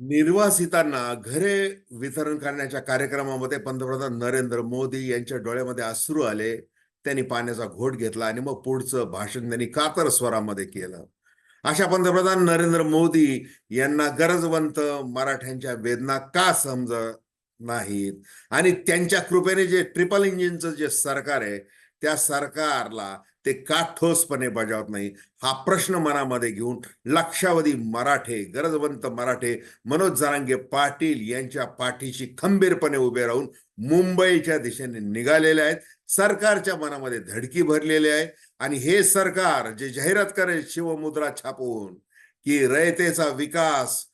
निर्वासितांना घरे वितरण करण्याच्या कार्यक्रमामध्ये पंतप्रधान नरेंद्र मोदी यांच्या डोळ्यामध्ये अश्रू आले. त्यांनी पाण्याचा घोट घेतला आणि मग पुढचं भाषण त्यांनी कातर स्वरामध्ये केलं. अशा पंतप्रधान नरेंद्र मोदी यांना गरजवंत मराठ्यांच्या वेदना का समजत नाहीत आणि त्यांच्या कृपेने जे ट्रिपल इंजिनचं जे सरकार आहे त्या सरकारला ते का ठोसपणे बजावत नाही? हा प्रश्न मनामध्ये घेऊन लक्षावधी मराठे गरजवंत मराठे मनोज जरांगे पाटील यांच्या पाठीशी खंबीरपणे उभे राहून मुंबईच्या दिशेने निघालेले आहेत. सरकारच्या मनामध्ये धडकी भरलेली आहे. आणि हे सरकार जे जाहिरात करेल शिवमुद्रा छापून की रयतेचा विकास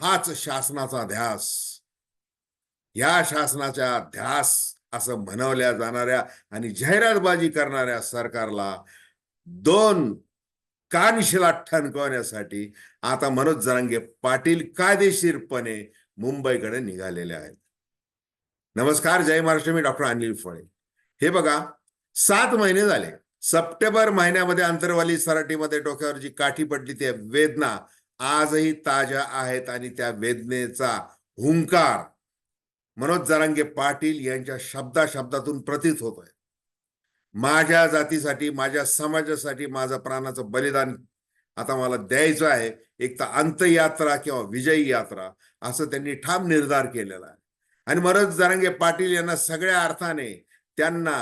हाच शासनाचा ध्यास. या शासनाच्या ध्यास असं म्हणवल्या जाणाऱ्या आणि जाहिरातबाजी करणाऱ्या सरकारला दोन कानशिला ठणकवण्यासाठी आता मनोज जरांगे पाटील कायदेशीरपणे मुंबईकडे निघालेले आहेत. नमस्कार जय महाराष्ट्र मी डॉक्टर अनिल फळे. हे बघा सात महिने झाले. सप्टेंबर महिन्यामध्ये अंतरवाली सराटीमध्ये डोक्यावर जी काठी पडली त्या वेदना आजही ताज्या आहेत आणि त्या वेदनेचा हुंकार मनोज जरांगे पाटील यांच्या शब्दा शब्दातून प्रतीत होत आहे माझ्या जातीसाठी माझ्या समाजासाठी माझं प्राणाचं बलिदान आता मला द्यायचं आहे. एक तर अंतयात्रा किंवा विजयी यात्रा असं त्यांनी ठाम निर्धार केलेला आहे. आणि मनोज जरांगे पाटील यांना सगळ्या अर्थाने त्यांना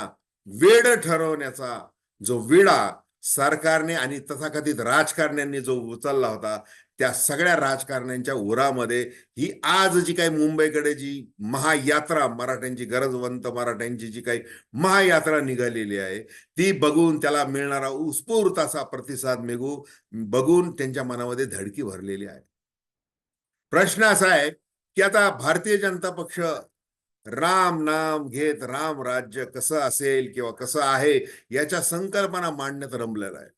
वेड ठरवण्याचा जो विडा सरकारने आणि तथाकथित राजकारण्यांनी जो उचलला होता त्या सगळ्या राजकारण्यांच्या उरामध्ये ही आज जी काही मुंबईकडे जी महायात्रा मराठ्यांची गरजवंत मराठ्यांची जी काही महायात्रा निघालेली आहे ती बघून त्याला मिळणारा उत्स्फूर्त असा प्रतिसाद मिळू बघून त्यांच्या मनामध्ये धडकी भरलेली आहे. प्रश्न असा आहे की आता भारतीय जनता पक्ष राम नाम घेत राम राज्य कसं असेल किंवा कसं आहे याच्या संकल्पना मांडण्यात रमलेला आहे.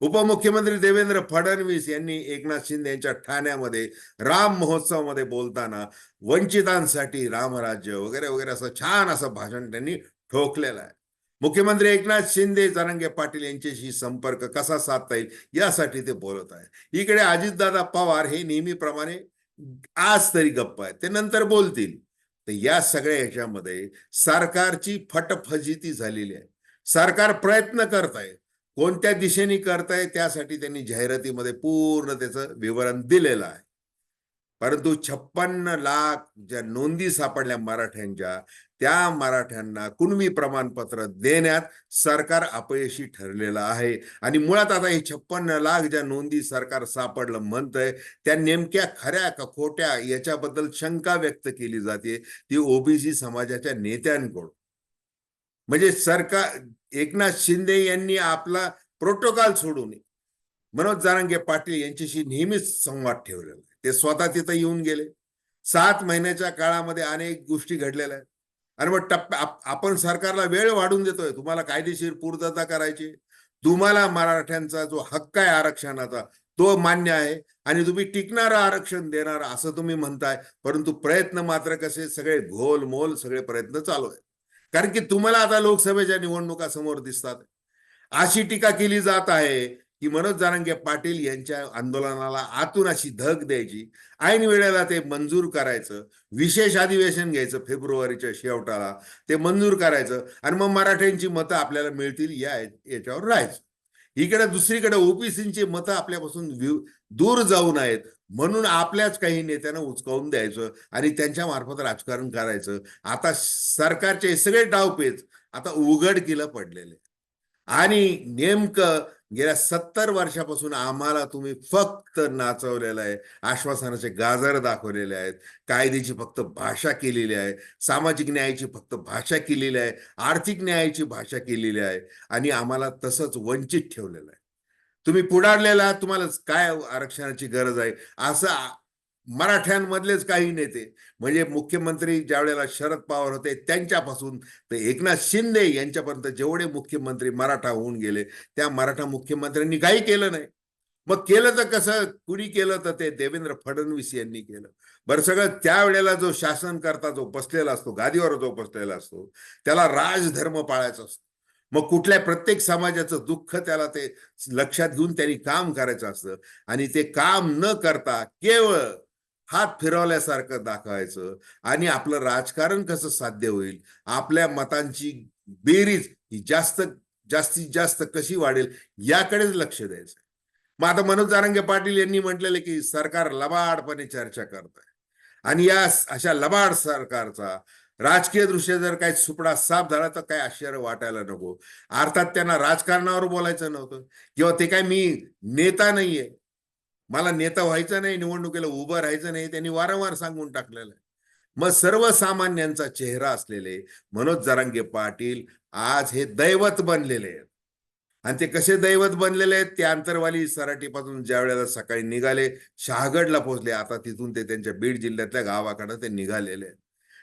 उपमुख्यमंत्री देवेंद्र फडणवीस यांनी एकनाथ शिंदे यांच्या ठाण्यामध्ये राम महोत्सवामध्ये बोलताना वंचितांसाठी रामराज्य वगैरे वगैरे असं छान असं भाषण त्यांनी ठोकलेलं आहे. मुख्यमंत्री एकनाथ शिंदे जरांगे पाटील यांच्याशी संपर्क कसा साधता येईल यासाठी ते बोलत आहे इकडे अजितदादा पवार हे नेहमीप्रमाणे आज तरी गप्प आहेत. ते नंतर बोलतील. तर या सगळ्या ह्याच्यामध्ये सरकारची फटफजिती झालेली आहे. सरकार प्रयत्न करत आहे. कोणत्या दिशेने करताय त्यासाठी त्यांनी जाहिरातीमध्ये पूर्ण त्याचं विवरण दिलेलं आहे. परंतु छप्पन्न लाख ज्या नोंदी सापडल्या मराठ्यांच्या त्या मराठ्यांना कुणवी प्रमाणपत्र देण्यात सरकार अपयशी ठरलेलं आहे. आणि मुळात आता हे छप्पन्न लाख ज्या नोंदी सरकार सापडलं म्हणतंय त्या नेमक्या खऱ्या का खोट्या याच्याबद्दल शंका व्यक्त केली जाते ती ओबीसी समाजाच्या नेत्यांकडून. म्हणजे सरकार एकनाथ शिंदे यांनी आपला प्रोटोकॉल सोडून मनोज जारांगे पाटील यांच्याशी नेहमीच संवाद ठेवलेला आहे. ते स्वतः तिथं येऊन गेले. सात महिन्याच्या काळामध्ये अनेक गोष्टी घडलेल्या आहेत. आणि मग टप्प्या आपण सरकारला वेळ वाढून देतोय. तुम्हाला कायदेशीर पूर्तता करायची तुम्हाला मराठ्यांचा जो हक्क आहे आरक्षणाचा तो मान्य आहे. आणि तुम्ही टिकणारं आरक्षण देणार असं तुम्ही म्हणताय. परंतु प्रयत्न मात्र कसे? सगळे घोल मोल सगळे प्रयत्न चालू आहेत. कारण की तुम्हाला आता लोकसभेच्या निवडणुका समोर दिसतात. अशी टीका केली जात आहे की मनोज जारांगे पाटील यांच्या आंदोलनाला आतून अशी धग द्यायची ऐन वेळेला ते मंजूर करायचं विशेष अधिवेशन घ्यायचं फेब्रुवारीच्या शेवटाला ते मंजूर करायचं आणि मग मराठ्यांची मतं आपल्याला मिळतील या याच्यावर राहायचं. इकडे दुसरीकडे ओबीसींची मतं आपल्यापासून दूर जाऊ नयेत. म्हणून आपल्याच काही नेत्यांना उचकावून द्यायचं आणि त्यांच्या मार्फत राजकारण करायचं. आता सरकारचे सगळे डावपेच आता उघडकीला पडलेले. आणि नेमकं गेल्या सत्तर वर्षापासून आम्हाला तुम्ही फक्त नाचवलेलं आहे आश्वासनाचे गाजर दाखवलेले आहेत कायद्याची फक्त भाषा केलेली आहे सामाजिक न्यायाची फक्त भाषा केलेली आहे आर्थिक न्यायाची भाषा केलेली आहे आणि आम्हाला तसंच वंचित ठेवलेलं आहे. तुम्ही पुढारलेला तुम्हाला काय आरक्षणाची गरज आहे? असं मराठ्यांमधलेच काही नेते म्हणजे मुख्यमंत्री ज्या वेळेला शरद पवार होते त्यांच्यापासून तर एकनाथ शिंदे यांच्यापर्यंत जेवढे मुख्यमंत्री मराठा होऊन गेले त्या मराठा मुख्यमंत्र्यांनी काही केलं नाही. मग केलं तर कसं? कुणी केलं तर ते देवेंद्र फडणवीस यांनी केलं. बरं सगळं त्यावेळेला जो शासन करता जो बसलेला असतो गादीवर जो बसलेला असतो त्याला राजधर्म पाळायचा असतो. मग कुठल्या प्रत्येक समाजाचं दुःख त्याला ते लक्षात घेऊन त्यांनी काम करायचं असतं. आणि ते काम न करता केवळ हात फिरवल्यासारखं दाखवायचं. आणि आपलं राजकारण कसं साध्य होईल? आपल्या मतांची बेरीज ही जास्त जास्तीत जास्त कशी वाढेल याकडेच लक्ष द्यायचं मग आता मनोज जारंगे पाटील यांनी म्हटलेलं की सरकार लबाडपणे चर्चा करत आहे आणि या अशा लबाड सरकारचा राजकीय दृष्ट्या जर काही सुपडा साफ झाला तर काही आश्चर्य वाटायला नको. अर्थात त्यांना राजकारणावर बोलायचं नव्हतं. किंवा ते काय मी नेता नाहीये. मला नेता व्हायचं नाही निवडणुकीला उभं राहायचं नाही. त्यांनी वारंवार सांगून टाकलेलं आहे. मग सर्वसामान्यांचा चेहरा असलेले मनोज जरांगे पाटील आज हे दैवत बनलेले आहेत. आणि ते कसे दैवत बनलेले आहेत? ते आंतरवाली सराटीपासून ज्या वेळेला सकाळी निघाले शहागडला पोहोचले. आता तिथून ते त्यांच्या बीड जिल्ह्यातल्या गावाकडे ते निघालेले आहेत.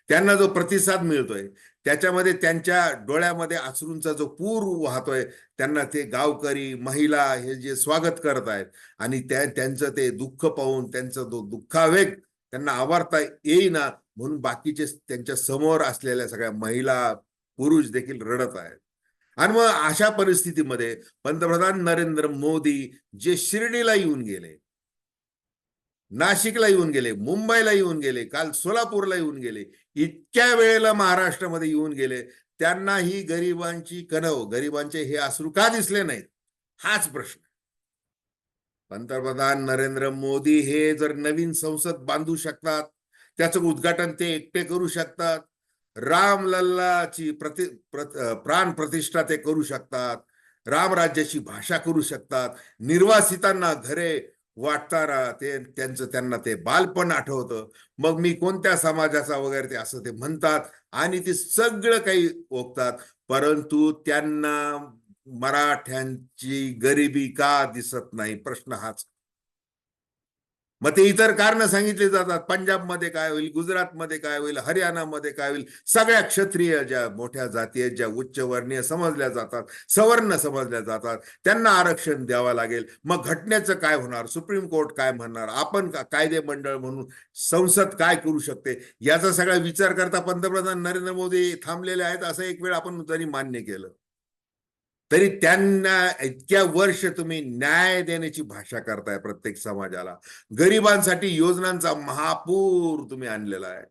त्यांना जो प्रतिसाद मिळतोय त्याच्यामध्ये त्यांच्या डोळ्यामध्ये अश्रूंचा जो पूर वाहतोय त्यांना ते गावकरी महिला हे जे स्वागत करत आहेत आणि त्या त्यांचं ते दुःख पाहून त्यांचा जो दुःखावेग त्यांना आवारता येईना म्हणून बाकीचे त्यांच्यासमोर असलेल्या सगळ्या महिला पुरुष देखील रडत आहेत. आणि मग अशा परिस्थितीमध्ये पंतप्रधान नरेंद्र मोदी जे शिर्डीला येऊन गेले नाशिकला येऊन गेले मुंबईला येऊन गेले काल सोलापूरला येऊन गेले इतक्या वेळेला महाराष्ट्रामध्ये येऊन गेले. त्यांना ही गरिबांची कणव गरिबांचे हे अश्रू का दिसले नाहीत? हाच प्रश्न. पंतप्रधान नरेंद्र मोदी हे जर नवीन संसद बांधू शकतात त्याचं उद्घाटन ते एकटे करू शकतात रामलल्लाची प्रति प्रत- प्राण प्रतिष्ठा ते करू शकतात रामराज्याची भाषा करू शकतात निर्वासितांना घरे वाटताना ते त्यांचं त्यांना ते बालपण आठवतं. मग मी कोणत्या समाजाचा वगैरे ते असं ते म्हणतात आणि ते सगळं काही ओकतात. परंतु त्यांना मराठ्यांची गरिबी का दिसत नाही? प्रश्न हाच. मग ते इतर कारण सांगितले जातात. पंजाबमध्ये काय होईल गुजरातमध्ये काय होईल हरियाणामध्ये काय होईल सगळ्या क्षत्रिय ज्या मोठ्या जाती आहेत ज्या उच्चवर्णीय समजल्या जातात सवर्ण समजल्या जातात त्यांना आरक्षण द्यावं लागेल. मग घटनेचं काय होणार? सुप्रीम कोर्ट काय म्हणणार? आपण का कायदे मंडळ म्हणून संसद काय करू शकते? याचा सगळा विचार करता पंतप्रधान नरेंद्र मोदी थांबलेले आहेत असं एक वेळ आपण जरी मान्य केलं. तरी त्यांना इतक्या वर्ष तुम्ही न्याय देण्याची भाषा करताय प्रत्येक समाजाला. गरिबांसाठी योजनांचा महापूर तुम्ही आणलेला आहे.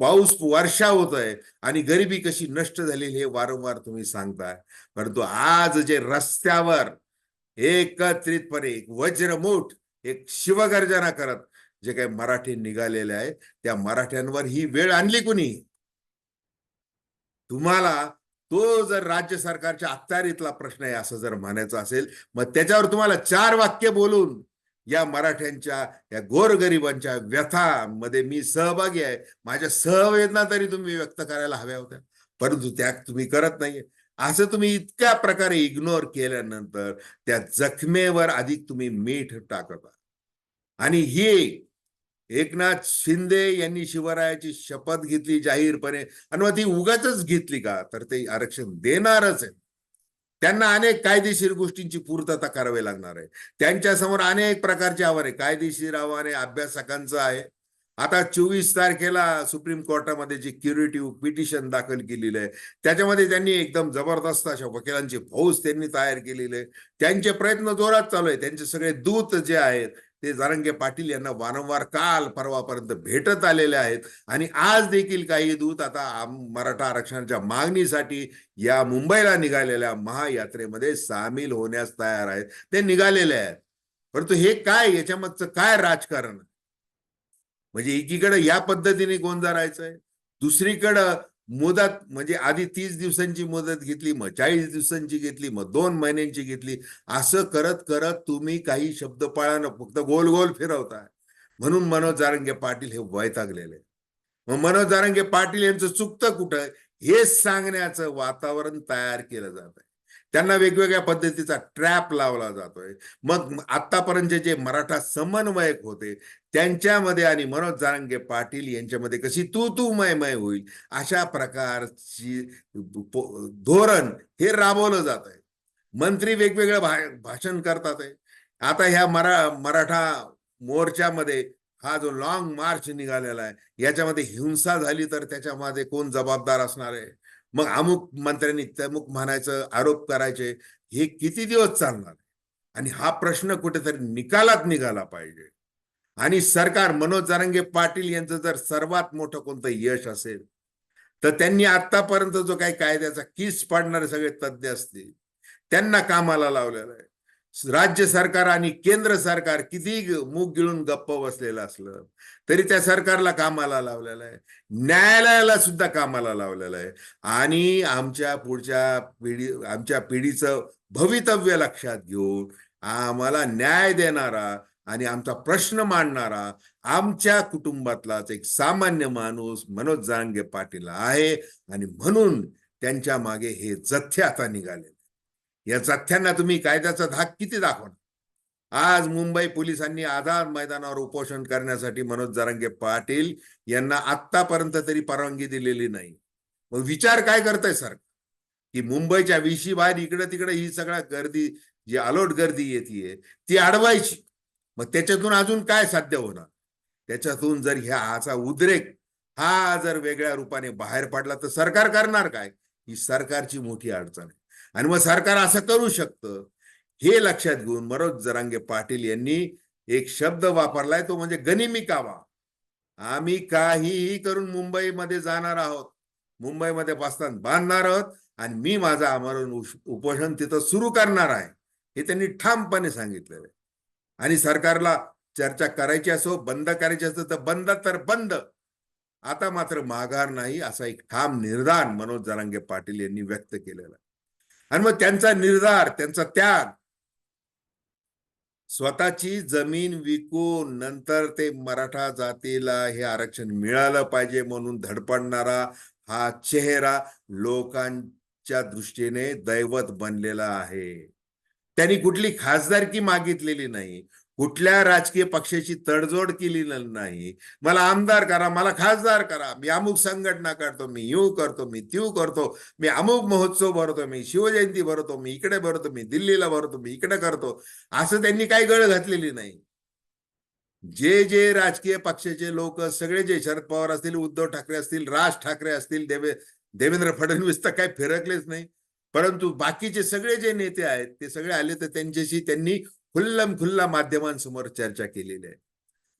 पाऊस वर्षा होत आहे आणि गरिबी कशी नष्ट झाली हे वारंवार तुम्ही सांगताय. परंतु आज जे रस्त्यावर एकत्रितपणे एक वज्रमूठ एक शिवगर्जना करत जे काही मराठी निघालेले आहे त्या मराठ्यांवर ही वेळ आणली कुणी? तुम्हाला तो जर राज्य सरकारच्या अखत्यारीतला प्रश्न आहे असं जर म्हणायचं असेल मग त्याच्यावर तुम्हाला चार वाक्य बोलून या मराठ्यांच्या या गोरगरिबांच्या व्यथामध्ये मी सहभागी आहे. माझ्या सहवेदना तरी तुम्ही व्यक्त करायला हव्या होत्या. परंतु त्या तुम्ही करत नाहीये. असं तुम्ही इतक्या प्रकारे इग्नोर केल्यानंतर त्या जखमेवर अधिक तुम्ही मीठ टाकता आणि ही एकनाथ शिंदे यांनी शिवरायाची शपथ घेतली जाहीरपणे. आणि मग ती उगाच घेतली का? तर ते आरक्षण देणारच आहे त्यांना अनेक कायदेशीर गोष्टींची पूर्तता करावी लागणार आहे. त्यांच्यासमोर अनेक प्रकारचे आव्हाने कायदेशीर आव्हाने अभ्यासकांचं आहे. आता चोवीस तारखेला सुप्रीम कोर्टामध्ये जी क्युरेटिव्ह पिटिशन दाखल केलेलं आहे त्याच्यामध्ये त्यांनी एकदम जबरदस्त अशा वकिलांची फौज त्यांनी तयार केलेली आहे. त्यांचे प्रयत्न जोरात चालू आहे. त्यांचे सगळे दूत जे आहेत ते जारंगे पाटील यांना वारंवार काल परवापर्यंत भेटत आलेले आहेत. आणि आज देखील काही दूत आता मराठा आरक्षणाच्या मागणीसाठी या मुंबईला निघालेल्या महायात्रेमध्ये सामील होण्यास तयार आहेत. ते निघालेले आहेत. परंतु हे काय याच्यामागचं काय राजकारण? म्हणजे एकीकडे या पद्धतीने गोंजारायचंय दुसरीकडं मुदत म्हणजे आधी तीस दिवसांची मुदत घेतली मग चाळीस दिवसांची घेतली मग दोन महिन्यांची घेतली. असं करत करत तुम्ही काही शब्द पाळानं फक्त गोल गोल फिरवताय म्हणून मनोज जारंगे पाटील हे वैतागलेले. मग मनोज जारंगे पाटील यांचं चुकतं कुठं? हे सांगण्याचं वातावरण तयार केलं जात आहे त्यांना वेगवेगळ्या पद्धतीचा ट्रॅप लावला जातोय. मग आतापर्यंत जे मराठा समन्वयक होते त्यांच्यामध्ये आणि मनोज जारंगे पाटील यांच्यामध्ये कशी तू तू मय मय होईल अशा प्रकारची धोरण हे राबवलं जात आहे मंत्री वेगवेगळं भा भाषण करतात आहे. आता ह्या मरा मराठा मोर्चामध्ये हा जो लॉंग मार्च निघालेला आहे याच्यामध्ये हिंसा झाली तर त्याच्यामध्ये कोण जबाबदार असणार आहे? मग अमुक मंत्र्यांनी तमुक म्हणायचं आरोप करायचे हे किती दिवस चालणार? आणि हा प्रश्न कुठेतरी निकालात निघाला पाहिजे. आणि सरकार मनोज जारंगे पाटील यांचं जर सर्वात मोठं कोणतं यश असेल तर त्यांनी आतापर्यंत जो काही कायद्याचा किस पाडणारे सगळे तज्ज्ञ असतील त्यांना कामाला लावलेला आहे. राज्य सरकार आणि केंद्र सरकार किती मूग गिळून गप्प बसलेलं असलं तरी त्या सरकारला कामाला लावलेलं आहे. न्यायालयाला सुद्धा कामाला लावलेलं आहे. आणि आमच्या पुढच्या पिढी आमच्या पिढीचं भवितव्य लक्षात घेऊन आम्हाला न्याय देणारा आणि आमचा प्रश्न मांडणारा आमच्या कुटुंबातलाच एक सामान्य माणूस मनोज जांगे पाटील आहे. आणि म्हणून त्यांच्या मागे हे जथ्थे आता निघाले या जथ्यांना तुम्ही कायद्याचा धाक किती दाखवणार? आज मुंबई पोलिसांनी आझाद मैदानावर उपोषण करण्यासाठी मनोज जरांगे पाटील यांना आतापर्यंत तरी परवानगी दिलेली नाही. मग विचार काय करताय सर? की मुंबईच्या विशी बाहेर इकडे तिकडे ही सगळ्या गर्दी जी अलोट गर्दी येते ती अडवायची. मग त्याच्यातून अजून काय साध्य होणार? त्याच्यातून जर ह्या हाचा उद्रेक हा जर वेगळ्या रूपाने बाहेर पडला तर सरकार करणार काय? ही सरकारची मोठी अडचण आहे. आणि मग सरकार असं करू शकतं. हे लक्षात घेऊन मनोज जरांगे पाटील यांनी एक शब्द वापरलाय तो म्हणजे गनिमी कावा आम्ही काहीही करून मुंबईमध्ये जाणार आहोत. मुंबईमध्ये बसताना बांधणार आहोत आणि मी माझं आमरण उपोषण तिथं सुरू करणार आहे. हे त्यांनी ठामपणे सांगितलेलं आहे. आणि सरकारला चर्चा करायची असो बंद करायची असो तर बंद तर बंद. आता मात्र माघार नाही असा एक ठाम निर्धार मनोज जरांगे पाटील यांनी व्यक्त केलेला आहे. आणि मग त्यांचा निर्धार त्यांचा त्याग. स्वतःची जमीन विकून नंतर ते मराठा जातीला हे आरक्षण मिळालं पाहिजे म्हणून धडपडणारा हा चेहरा लोकांच्या दृष्टीने दैवत बनलेला आहे. त्यांनी कुठली खासदारकी मागितलेली नाही. कुठल्या राजकीय पक्षाची तडजोड केली नाही. मला आमदार करा मला खासदार करा. मी अमुक संघटना करतो मी यू करतो मी त्यू करतो. मी अमुक महोत्सव भरतो मी शिवजयंती भरतो मी इकडे भरतो मी दिल्लीला भरतो मी इकडे करतो. असं त्यांनी काही गळ घातलेली नाही. जे जे राजकीय पक्षाचे लोक सगळे जे शरद पवार असतील उद्धव ठाकरे असतील राज ठाकरे असतील देवे देवेंद्र फडणवीस तर काही फिरकलेच नाही. परंतु बाकीचे सगळे जे नेते आहेत ते सगळे आले तर त्यांच्याशी त्यांनी खुल्लम खुल्ला माध्यमांसमोर चर्चा केलेली आहे.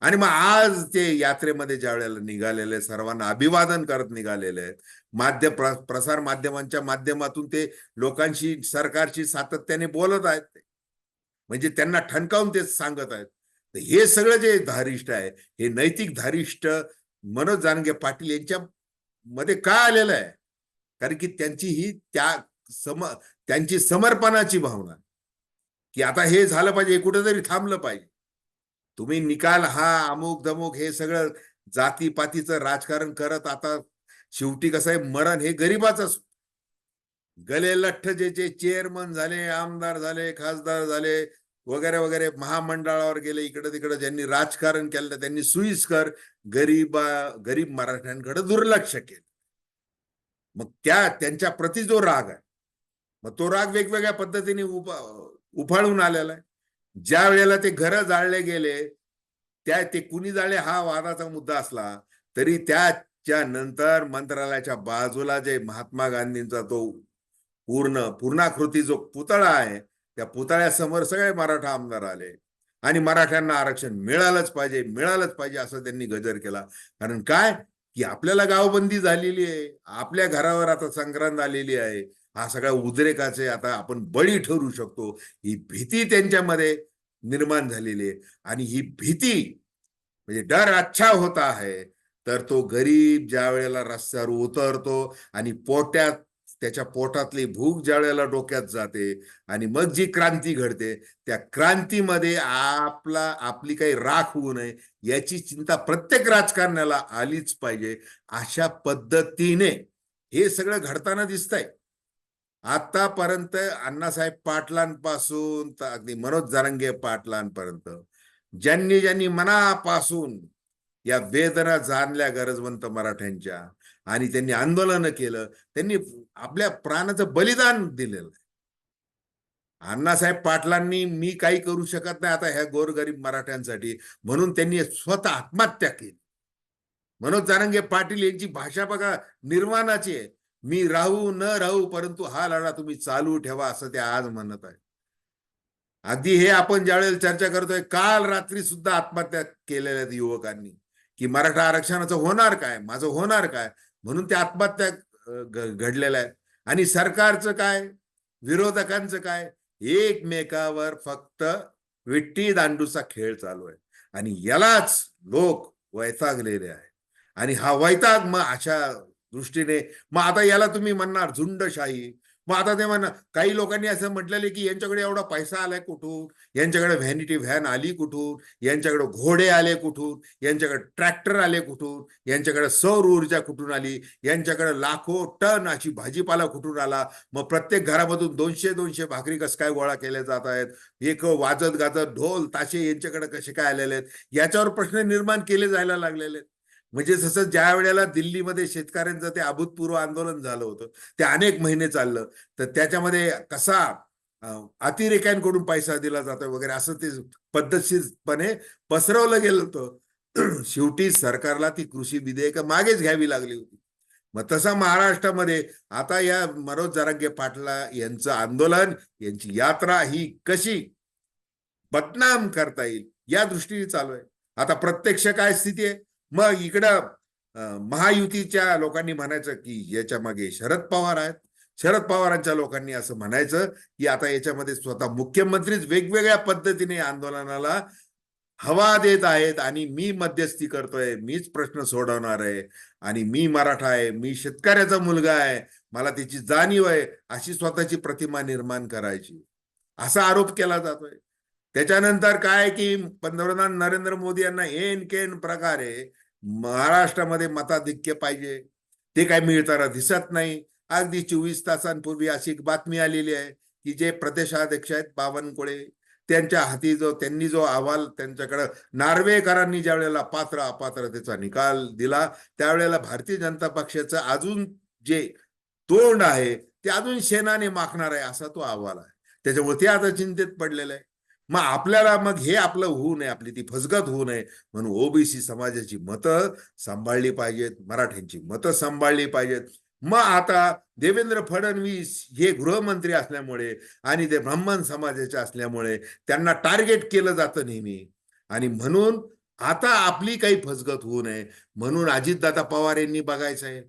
आणि मग आज ते यात्रेमध्ये ज्या वेळेला निघालेले सर्वांना अभिवादन करत निघालेले आहेत. माध्य प्रसार माध्यमांच्या माध्यमातून ते लोकांशी सरकारशी सातत्याने बोलत आहेत ते. म्हणजे त्यांना ठणकावून ते सांगत आहेत. तर हे सगळं जे धारिष्ट आहे हे नैतिक धारिष्ट मनोज जानगे पाटील यांच्या मध्ये का आलेलं आहे? कारण की त्यांची ही त्या सम त्यांची समर्पणाची भावना की आता हे झालं पाहिजे कुठेतरी थांबलं पाहिजे. तुम्ही निकाल हा अमुक धमुक हे सगळं जातीपातीचं राजकारण करत आता शेवटी कसं आहे मरण हे गरीबाच गले लठ्ठ जे जे चेअरमन झाले आमदार झाले खासदार झाले वगैरे वगैरे महामंडळावर गेले इकडे तिकडे ज्यांनी राजकारण केलं त्यांनी सुईस्कर गरीबा गरीब मराठ्यांकडे दुर्लक्ष केलं. मग त्या त्यांच्या प्रति जो राग आहे मग तो राग वेगवेगळ्या पद्धतीने उभा उफाळून आलेला आहे. ज्या वेळेला ते घरं जाळले गेले त्या ते कुणी जाळे हा वादाचा मुद्दा असला तरी त्याच्या नंतर मंत्रालयाच्या बाजूला जे महात्मा गांधींचा तो पूर्ण पूर्णाकृती जो पुतळा आहे त्या पुतळ्यासमोर सगळे मराठा आमदार आले. आणि मराठ्यांना आरक्षण मिळालंच पाहिजे मिळालंच पाहिजे असं त्यांनी गजर केला. कारण काय? की आपल्याला गावबंदी झालेली आहे. आपल्या घरावर आता संक्रांत आलेली आहे. हा सगळ्या उद्रेकाचे आता आपण बळी ठरू शकतो. ही भीती त्यांच्यामध्ये निर्माण झालेली आहे. आणि ही भीती म्हणजे डर अच्छा होता आहे. तर तो गरीब ज्या वेळेला रस्त्यावर उतरतो आणि पोट्यात त्याच्या पोटातली भूक ज्या वेळेला डोक्यात जाते आणि मग जी क्रांती घडते त्या क्रांतीमध्ये आपला आपली काही राख होऊ नये याची चिंता प्रत्येक राजकारण्याला आलीच पाहिजे. अशा पद्धतीने हे सगळं घडताना दिसतंय. आतापर्यंत अण्णासाहेब पाटलांपासून तर अगदी मनोज जारंगे पाटलांपर्यंत ज्यांनी ज्यांनी मनापासून या वेदना जाणल्या गरजवंत मराठ्यांच्या आणि त्यांनी आंदोलन केलं त्यांनी आपल्या प्राणाचं बलिदान दिलेलं आहे. अण्णासाहेब पाटलांनी मी काही करू शकत नाही आता ह्या गोरगरीब मराठ्यांसाठी म्हणून त्यांनी स्वतः आत्महत्या केली. मनोज जारंगे पाटील यांची भाषा बघा निर्माणाची आहे. मी राहू न राहू परंतु हा लढा तुम्ही चालू ठेवा असं ते आज म्हणत आहे आधी हे आपण ज्यावेळेला चर्चा करतोय काल रात्री सुद्धा आत्महत्या केलेल्या आहेत युवकांनी की मराठा आरक्षणाचं होणार काय माझं होणार काय म्हणून ते आत्महत्या घडलेलं आहे घडलेल्या आहेत. आणि सरकारचं काय विरोधकांचं काय एकमेकावर फक्त विट्टी दांडूचा खेळ चालू आहे. आणि यालाच लोक वैतागलेले आहे आणि हा वैताग मग अशा दृष्टीने. मग आता याला तुम्ही म्हणणार झुंडशाही. मग आता ते म्हणणार काही लोकांनी असं म्हटलेले की यांच्याकडे एवढा पैसा आलाय कुठून? यांच्याकडे व्हॅनिटी व्हॅन आली कुठून? यांच्याकडे घोडे आले कुठून? यांच्याकडे ट्रॅक्टर आले कुठून? यांच्याकडे सौर ऊर्जा कुठून आली? यांच्याकडे लाखो टन अशी भाजीपाला कुठून आला? मग प्रत्येक घरामधून दोनशे दोनशे भाकरी कसं काय गोळा केल्या जात आहेत? एक वाजत गाजत ढोल ताशे यांच्याकडे कसे काय आलेले आहेत? याच्यावर प्रश्न निर्माण केले जायला लागलेले आहेत. म्हणजे जसं ज्या वेळेला दिल्लीमध्ये शेतकऱ्यांचं ते अभूतपूर्व आंदोलन झालं होतं ते अनेक महिने चाललं तर त्याच्यामध्ये कसा अतिरेक्यांकडून पैसा दिला जातो वगैरे असं ते पद्धतशीरपणे पसरवलं गेलं होतं. शेवटी सरकारला ती कृषी विधेयकं मागेच घ्यावी लागली होती. मग तसा महाराष्ट्रामध्ये आता या मनोज जरांगे पाटला यांचं आंदोलन यांची यात्रा ही कशी बदनाम करता येईल या दृष्टीने चालू आहे. आता प्रत्यक्ष काय स्थिती आहे? मग इकडं महायुतीच्या लोकांनी म्हणायचं की याच्या मागे शरद पवार आहेत. शरद पवारांच्या लोकांनी असं म्हणायचं की आता याच्यामध्ये स्वतः मुख्यमंत्रीच वेगवेगळ्या पद्धतीने आंदोलनाला हवा देत आहेत आणि मी मध्यस्थी करतोय मीच प्रश्न सोडवणार आहे आणि मी मराठा आहे मी शेतकऱ्याचा मुलगा आहे मला त्याची जाणीव आहे अशी स्वतःची प्रतिमा निर्माण करायची. असा आरोप केला जातोय. त्याच्यानंतर काय की पंतप्रधान नरेंद्र मोदी यांना एन केन प्रकारे महाराष्ट्रामध्ये मताधिक्य पाहिजे. ते काय मिळताना दिसत नाही. अगदी चोवीस तासांपूर्वी अशी बातमी आलेली आहे की जे प्रदेशाध्यक्ष आहेत बावनकुळे त्यांच्या हाती जो त्यांनी जो अहवाल त्यांच्याकडं नार्वेकरांनी ज्या वेळेला पात्र अपात्रतेचा निकाल दिला त्यावेळेला भारतीय जनता पक्षाचं अजून जे तोंड आहे ते अजून शेणाने माखणार आहे असा तो अहवाल आहे. त्याच्यामुळे ते आता चिंतेत पडलेलं आहे. मग आपल्याला मग हे आपलं होऊ नये आपली ती फसगत होऊ नये म्हणून ओबीसी समाजाची मतं सांभाळली पाहिजेत मराठ्यांची मतं सांभाळली पाहिजेत. मग आता देवेंद्र फडणवीस हे गृहमंत्री असल्यामुळे आणि ते ब्राह्मण समाजाचे असल्यामुळे त्यांना टार्गेट केलं जातं नेहमी. आणि म्हणून आता आपली काही फसगत होऊ नये म्हणून अजितदादा पवार यांनी बघायचं आहे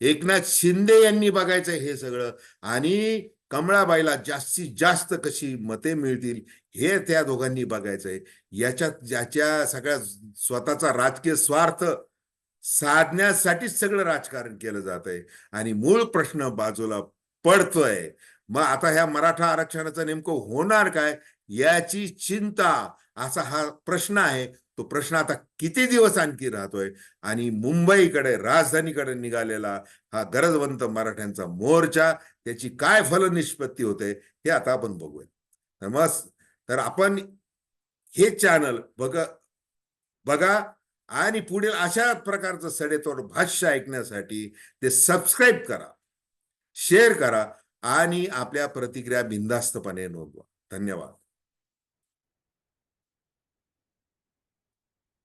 एकनाथ शिंदे यांनी बघायचं हे सगळं आणि कमळाबाईला जास्तीत जास्त कशी मते मिळतील हे त्या दोघांनी बघायचं आहे याच्यात ज्याच्या सगळ्या स्वतःचा राजकीय स्वार्थ साधण्यासाठीच सगळं राजकारण केलं जात आहे आणि मूळ प्रश्न बाजूला पडतोय. मग आता ह्या मराठा आरक्षणाचं नेमकं होणार काय? याची चिंता असा हा प्रश्न आहे. तो प्रश्न आता किती दिवस आणखी राहतोय? आणि मुंबईकडे राजधानीकडे निघालेला हा गरजवंत मराठ्यांचा मोर्चा त्याची काय फलनिष्पत्ती होते हे आता आपण बघूया. तर मग तर आपण हे चॅनल बघ बघा आणि पुढील अशा प्रकारचं सडेतोड भाष्य ऐकण्यासाठी ते सबस्क्राईब करा शेअर करा आणि आपल्या प्रतिक्रिया बिंदास्तपणे नोंदवा. धन्यवाद.